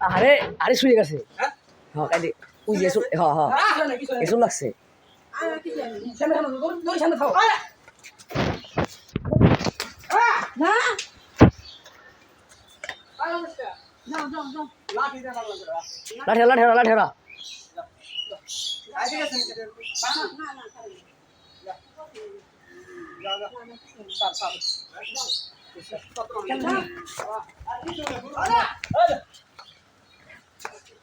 আরে আরে শুয়ে গেছে। হ্যাঁ? কাইদি ওই যে হ্যাঁ হ্যাঁ এসব লাগছে। না। লাঠি লাঠি লাঠি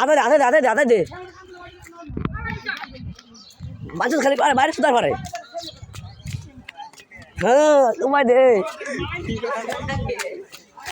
আদে আদে আদে আদে দে। বাচ্চা খালি পারে বাইরে সুতার পারে। হ্যাঁ তোমায় দে।